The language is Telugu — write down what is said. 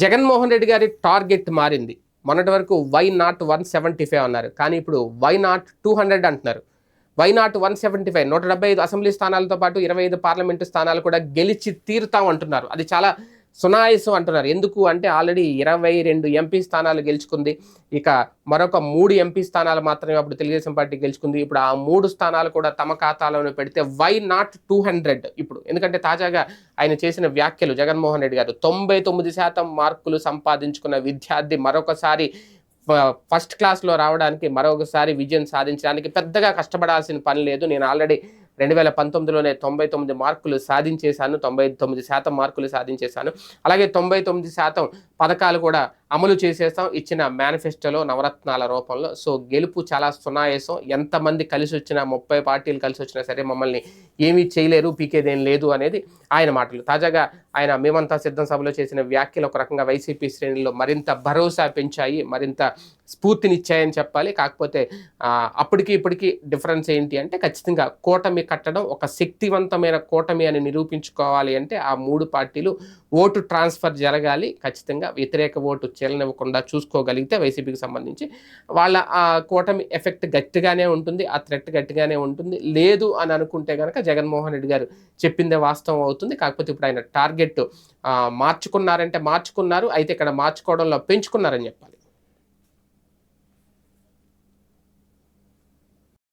జగన్మోహన్ రెడ్డి గారి టార్గెట్ మారింది. మొన్నటి వరకు why not one seventy five అన్నారు. కానీ ఇప్పుడు వై నాట్ టూ హండ్రెడ్ అంటున్నారు. Why not one seventy five నూట డెబ్బై ఐదు అసెంబ్లీ స్థానాలతో పాటు ఇరవై ఐదు పార్లమెంటు స్థానాలు కూడా గెలిచి తీరుతాం అంటున్నారు. అది చాలా సునాయసం అంటున్నారు. ఎందుకు అంటే ఆల్రెడీ ఇరవై రెండు ఎంపీ స్థానాలు గెలుచుకుంది. ఇక మరొక మూడు ఎంపీ స్థానాలు మాత్రమే అప్పుడు తెలుగుదేశం పార్టీ గెలుచుకుంది. ఇప్పుడు ఆ మూడు స్థానాలు కూడా తమ ఖాతాలోనే పెడితే వై నాట్ టూ హండ్రెడ్ ఇప్పుడు? ఎందుకంటే తాజాగా ఆయన చేసిన వ్యాఖ్యలు జగన్మోహన్ రెడ్డి గారు తొంభై తొమ్మిది శాతం మార్కులు సంపాదించుకున్న విద్యార్థి మరొకసారి ఫస్ట్ క్లాస్లో రావడానికి మరొకసారి విజయం సాధించడానికి పెద్దగా కష్టపడాల్సిన పని లేదు. నేను ఆల్రెడీ రెండు వేల పంతొమ్మిదిలోనే తొంభై తొమ్మిది మార్కులు సాధించేశాను. తొంభై తొమ్మిది శాతం మార్కులు సాధించేశాను. అలాగే తొంభై తొమ్మిది శాతం పథకాలు కూడా అమలు చేసేస్తాం. ఇచ్చిన మేనిఫెస్టోలో నవరత్నాల రూపంలో. సో గెలుపు చాలా సునాయాసం. ఎంతమంది కలిసి వచ్చినా ముప్పై పార్టీలు కలిసి వచ్చినా సరే మమ్మల్ని ఏమీ చేయలేరు పీకేదేం లేదు అనేది ఆయన మాటలు. తాజాగా ఆయన మేమంతా సిద్ధం సభలో చేసిన వ్యాఖ్యలు ఒక రకంగా వైసీపీ శ్రేణుల్లో మరింత భరోసా పెంచాయి మరింత స్ఫూర్తినిచ్చాయని చెప్పాలి. కాకపోతే అప్పటికి ఇప్పటికి డిఫరెన్స్ ఏంటి అంటే ఖచ్చితంగా కూటమి కట్టడం ఒక శక్తివంతమైన కూటమి అని నిరూపించుకోవాలి అంటే ఆ మూడు పార్టీలు ఓటు ట్రాన్స్ఫర్ జరగాలి. ఖచ్చితంగా వ్యతిరేక ఓటు చెల్లనివ్వకుండా చూసుకోగలిగితే వైసీపీకి సంబంధించి వాళ్ళ ఆ కూటమి ఎఫెక్ట్ గట్టిగానే ఉంటుంది ఆ థ్రెట్ గట్టిగానే ఉంటుంది. లేదు అని అనుకుంటే కనుక జగన్మోహన్ రెడ్డి గారు చెప్పిందే వాస్తవం అవుతుంది. కాకపోతే ఇప్పుడు ఆయన టార్గెట్ మార్చుకున్నారంటే మార్చుకున్నారు అయితే ఇక్కడ మార్చుకోవడంలో పెంచుకున్నారని చెప్పాలి.